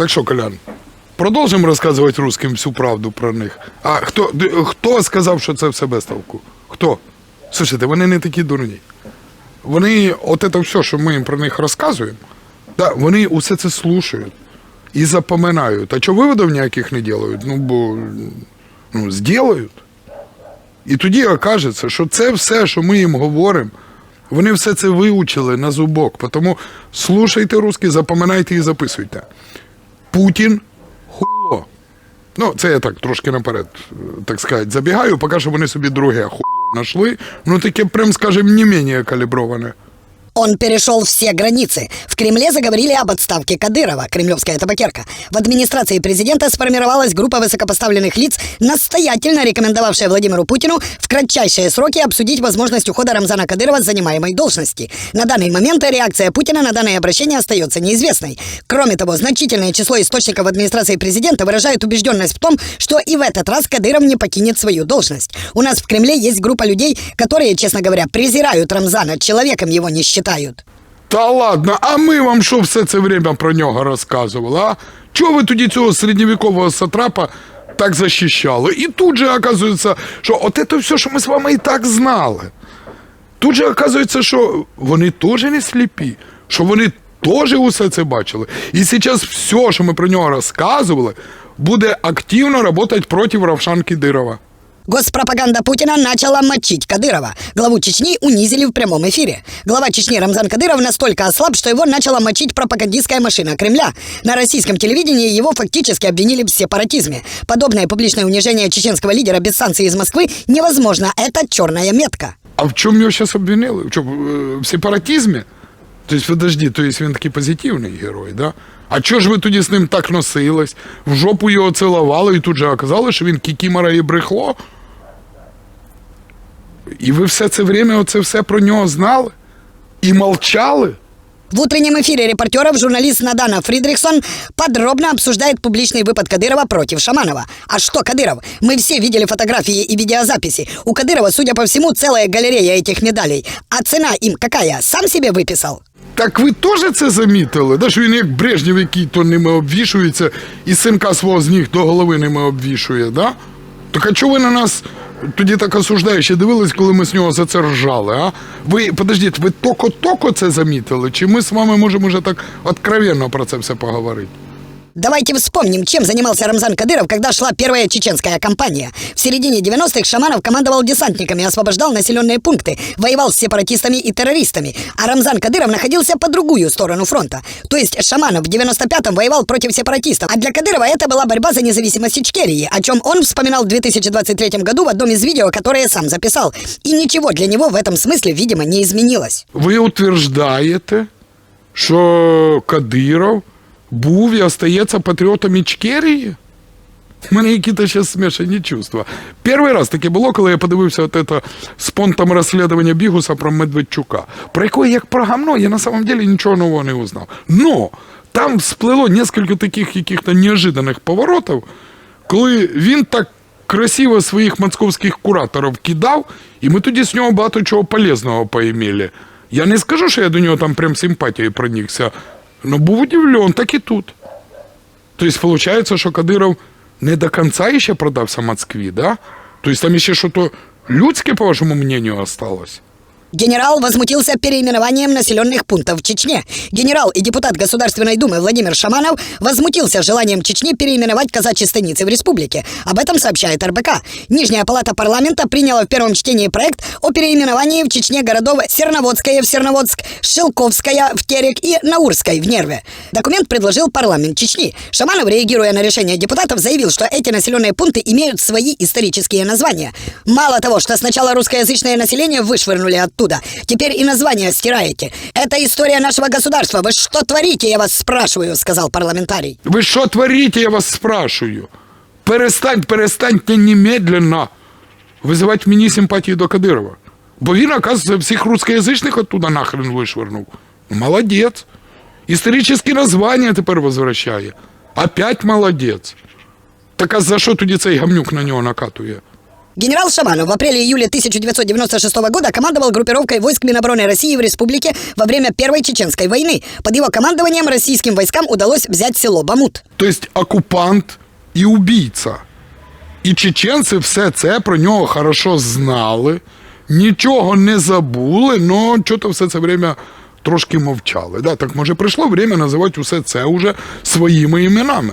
Так що, Колян, продовжимо розказувати русским всю правду про них. А хто, хто сказав, що це все без толку? Хто? Слушайте, вони не такі дурні. Вони, от це все, що ми їм про них розказуємо, да, вони усе це слушають і запоминають. А чого виводів ніяких не роблять? Ну, бо ну, зроблять. І тоді окажеться, що це все, що ми їм говоримо, вони все це вивчили на зубок. Тому слушайте русський, запам'ятайте і записуйте. Путін хуйло. Ну, це я так трошки наперед, е, так сказати, забігаю, поки що вони собі друге хуйло знайшли. Ну таке, прям скажем, не менее каліброване. Он перешел все границы. В Кремле заговорили об отставке Кадырова, кремлевская табакерка. В администрации президента сформировалась группа высокопоставленных лиц, настоятельно рекомендовавшая Владимиру Путину в кратчайшие сроки обсудить возможность ухода Рамзана Кадырова с занимаемой должности. На данный момент реакция Путина на данное обращение остается неизвестной. Кроме того, значительное число источников администрации президента выражают убежденность в том, что и в этот раз Кадыров не покинет свою должность. У нас в Кремле есть группа людей, которые, честно говоря, презирают Рамзана, человеком его не считают. Та ладно, а ми вам що все це время про нього розказували, а? Чого ви тоді цього середньовікового сатрапа так захищали? І тут же оказується, що от це все, що ми з вами і так знали. Тут же оказується, що вони теж не сліпі, що вони теж усе це бачили. І зараз все, що ми про нього розказували, буде активно працювати проти Равшан Кидирова. Госпропаганда Путина начала мочить Кадырова. Главу Чечни унизили в прямом эфире. Глава Чечни Рамзан Кадыров настолько ослаб, что его начала мочить пропагандистская машина Кремля. На российском телевидении его фактически обвинили в сепаратизме. Подобное публичное унижение чеченского лидера без санкций из Москвы невозможно. Это черная метка. А в чому його зараз обвинили? В чому? Е, В сепаратизмі? Тобто, подожди, то есть він такий позитивний герой, да? А чого ж ви тоді з ним так носились? В жопу його цілували і тут же оказали, що він кікімора і брехло? І ви все це время оце все про нього знали? І молчали? В утреннем эфире репортеров журналист Надана Фридрихсон подробно обсуждает публичный выпад Кадырова против Шаманова. А что Кадыров? Мы все видели фотографии и видеозаписи. У Кадырова, судя по всему, целая галерея этих медалей. А цена им какая? Сам себе выписал? Так ви теж це замітили? Да, що він як Брежнєв, який то ними обвішується, і синка свого з ніг до голови ними обвішує, да? Так а чого ви на нас тоді так осуждаючи дивились, коли ми з нього за це ржали, а? Ви, подождіть, ви токо-токо це замітили? Чи ми з вами можемо вже так откровенно про це все поговорити? Давайте вспомним, чем занимался Рамзан Кадыров, когда шла первая чеченская кампания. В середине 90-х Шаманов командовал десантниками, освобождал населенные пункты, воевал с сепаратистами и террористами. А Рамзан Кадыров находился по другую сторону фронта. То есть Шаманов в 95-м воевал против сепаратистов, а для Кадырова это была борьба за независимость Ичкерии, о чем он вспоминал в 2023 году в одном из видео, которое сам записал. И ничего для него в этом смысле, видимо, не изменилось. Ви утверждаєте, що Кадиров був і остається патріотом Ічкерії? У мене якісь зараз смішані чувства. Перший раз таке було, коли я подивився от це спонтом розслідування Бігуса про Медведчука, про якого як про гамно я на самом деле нічого нового не узнав. Но там всплило несколько таких яких-то неожиданних поворотів, коли він так красиво своїх московських кураторів кидав, і ми тоді з нього багато чого полезного поімели. Я не скажу, що я до нього там прям симпатією пронікся, але був удивлен, так і тут. Тобто, виходить, що Кадиров не до конца ще продався Москві, да? Тобто там ще щось людське, по вашому мнению, осталось? Генерал возмутился переименованием населенных пунктов в Чечне. Генерал и депутат Государственной Думы Владимир Шаманов возмутился желанием Чечни переименовать казачьи станицы в республике. Об этом сообщает РБК. Нижняя палата парламента приняла в первом чтении проект о переименовании в Чечне городов Серноводская в Серноводск, Шелковская в Терек и Наурской в Нерве. Документ предложил парламент Чечни. Шаманов, реагируя на решение депутатов, заявил, что эти населенные пункты имеют свои исторические названия. Мало того, что сначала русскоязычное население вышвырнули оттуда, теперь и название стираете. Это история нашего государства. Вы что творите, я вас спрашиваю, сказал парламентарий. Ви що творите, я вас спрашиваю? Перестань, перестаньте немедленно визивати мені симпатії до Кадирова. Бо він, оказується, всіх русскоязичних оттуда нахрен вишвернув. Молодець. Історичні названня тепер возвращає. Опять молодець. Так а за що тоді цей гамнюк на нього накатує? Генерал Шаманов в апреле-июле 1996 года командовал группировкой войск Минобороны России в республике во время Первой Чеченской войны. Под его командованием российским войскам удалось взять село Бамут. Тобто окупант і убійця. І чеченці все це про нього хорошо знали, нічого не забули, але чого-то все це время трошки мовчали. Да? Так може прийшло время називати усе це уже своїми іменами.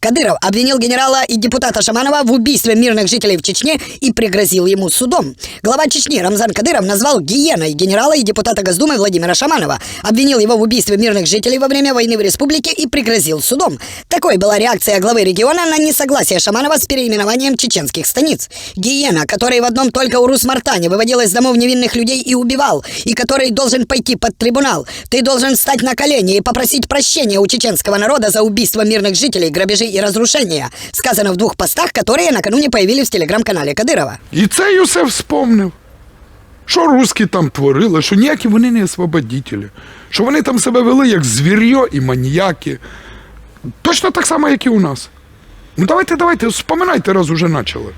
Кадыров обвинил генерала и депутата Шаманова в убийстве мирных жителей в Чечне и пригрозил ему судом. Глава Чечни Рамзан Кадыров назвал гиеной генерала и депутата Госдумы Владимира Шаманова, обвинил его в убийстве мирных жителей во время войны в республике и пригрозил судом. Такой была реакция главы региона на несогласие Шаманова с переименованием чеченских станиц. Гиена, который в одном только Урус-Мартане выводил из домов невинных людей и убивал, и который должен пойти под трибунал. Ты должен встать на колени и попросить прощения у чеченского народа за убийство мирных жителей, грабежи и разрушения, сказано в двух постах, которые накануне появились в телеграм-канале Кадырова. І це й усе вспомнив. Що русські там творили, що ніякі вони не освободители, що вони там себе вели як звір'я і маніяки. Точно так само, як і у нас. Ну давайте, давайте, вспоминайте, раз уже почали.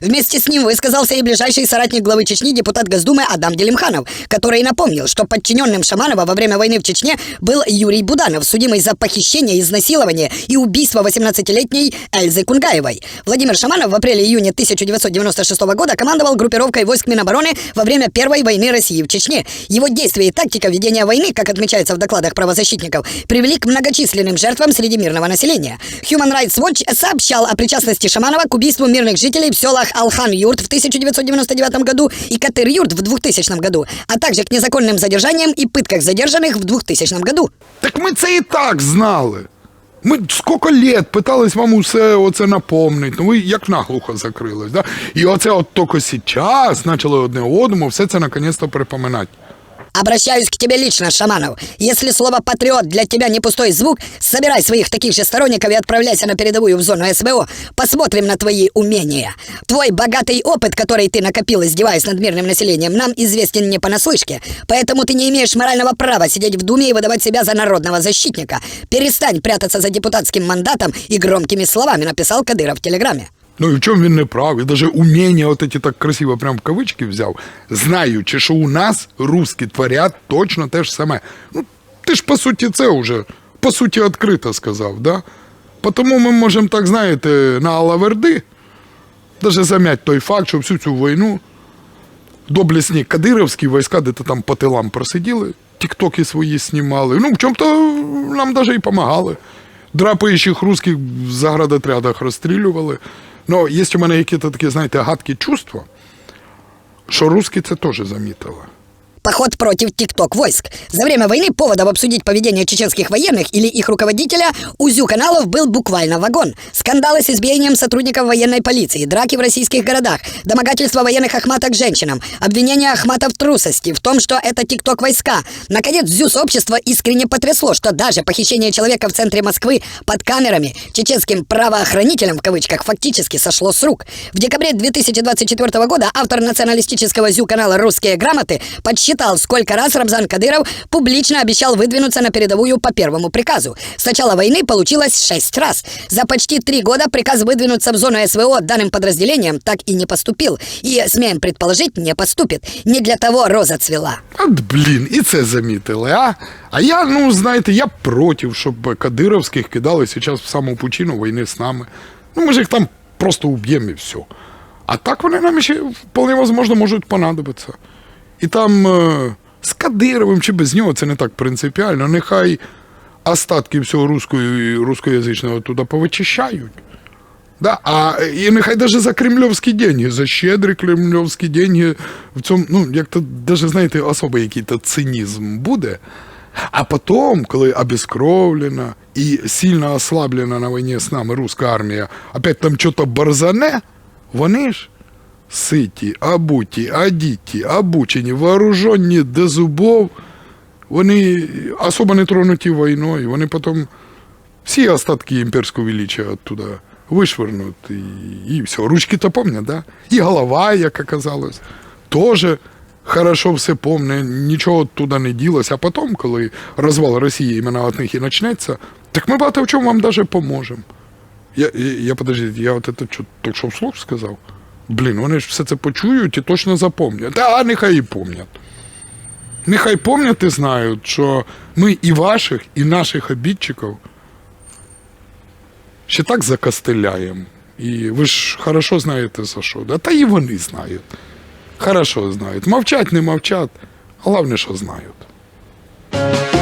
Вместе с ним высказался и ближайший соратник главы Чечни депутат Госдумы Адам Делимханов, который напомнил, что подчиненным Шаманова во время войны в Чечне был Юрий Буданов, судимый за похищение, изнасилование и убийство 18-летней Эльзы Кунгаевой. Владимир Шаманов в апреле-июне 1996 года командовал группировкой войск Минобороны во время Первой войны России в Чечне. Его действия и тактика ведения войны, как отмечается в докладах правозащитников, привели к многочисленным жертвам среди мирного населения. Human Rights Watch сообщал о причастности Шаманова к убийству мирных жителей в селах Алхан-Юрт в 1999 году и Катыр-Юрт в 2000 году, а также к незаконным задержаниям и пытках задержанных в 2000 году. Так ми це і так знали. Ми скільки літ питались вам усе оце напомнити, ну ви як наглухо закрились. Да? І оце от тільки зараз почали одне одному все це наконець-то припоминати. Обращаюсь к тебе лично, Шаманов. Если слово «патриот» для тебя не пустой звук, собирай своих таких же сторонников и отправляйся на передовую в зону СВО. Посмотрим на твои умения. Твой богатый опыт, который ты накопил, издеваясь над мирным населением, нам известен не понаслышке. Поэтому ты не имеешь морального права сидеть в Думе и выдавать себя за народного защитника. Перестань прятаться за депутатским мандатом и громкими словами, написал Кадыров в Телеграме. Ну і в чому він не прав? І навіть уміння от эти так красиво прям в кавички взяв, знаючи, що у нас русські творять точно те ж саме. Ну, ти ж по суті це вже, по суті, відкрито сказав, да? Тому ми можемо так, знаєте, на Алаверди, навіть зам'ять той факт, що всю цю війну доблесні кадировські війська, де-то там по тилам просиділи, тіктоки свої знімали. Ну, в чому-то нам навіть і допомагали. Драпаючих русських в заградотрядах розстрілювали. Ну, є у мене якісь такі, знаєте, гадкі чувства, що русські це теж замітили. Поход против ТикТок войск. За время войны поводов обсудить поведение чеченских военных или их руководителя у Зю-каналов был буквально вагон. Скандалы с избиением сотрудников военной полиции, драки в российских городах, домогательство военных Ахмата к женщинам, обвинение Ахмата в трусости, в том, что это ТикТок войска. Наконец, Зю-сообщество искренне потрясло, что даже похищение человека в центре Москвы под камерами чеченским правоохранителям в кавычках фактически сошло с рук. В декабре 2024 года автор националистического Зю-канала «Русские грамоты» подсчитал, сколько раз Рамзан Кадыров публично обещал выдвинуться на передовую по первому приказу. С начала войны получилось шесть раз. За почти три года приказ выдвинуться в зону СВО данным подразделениям так и не поступил. И, смеем предположить, не поступит. Не для того роза цвела. От блін, і це замітили, а? А я, ну, знаєте, я проти, щоб кадировських кидали зараз в саму пучину війни з нами. Ну, ми ж їх там просто уб'ємо і все. А так вони нам ще вполне возможно можуть понадобитися. І там е, з Кадировим чи без нього це не так принципіально. Нехай остатки всього руського і рускоязичного туди повичищають. Да, а і нехай даже за кремльовські деньги, за щедрі кремльовські деньги в цьому, ну, як то даже, знаєте, особий якийсь цинізм буде. А потім, коли обескровлена і сильно ослаблена на війні з нами руська армія, опять там щось борзане, вони ж ситі, обуті, одіті, обучені, вооружені до зубов, вони особо не тронуті війною, вони потім всі остатки імперського величия оттуда вишвернуть, і, і все. Ручки-то помнят, да? І голова, як оказалось, теж хорошо все помне, нічого туди не ділося. А потім, коли розвал Росії іменно від них і почнеться, так ми багато в чому вам даже поможемо. Я, я, я подождите, я вот это что, только что вслух сказав? Блін, вони ж все це почують і точно запомнять. Та нехай і помнять. Нехай помнять і знають, що ми і ваших, і наших обідчиків ще так закостеляємо. І ви ж хорошо знаєте за що. Да? Та і вони знають. Хорошо знають. Мовчать, не мовчать. Головне, що знають.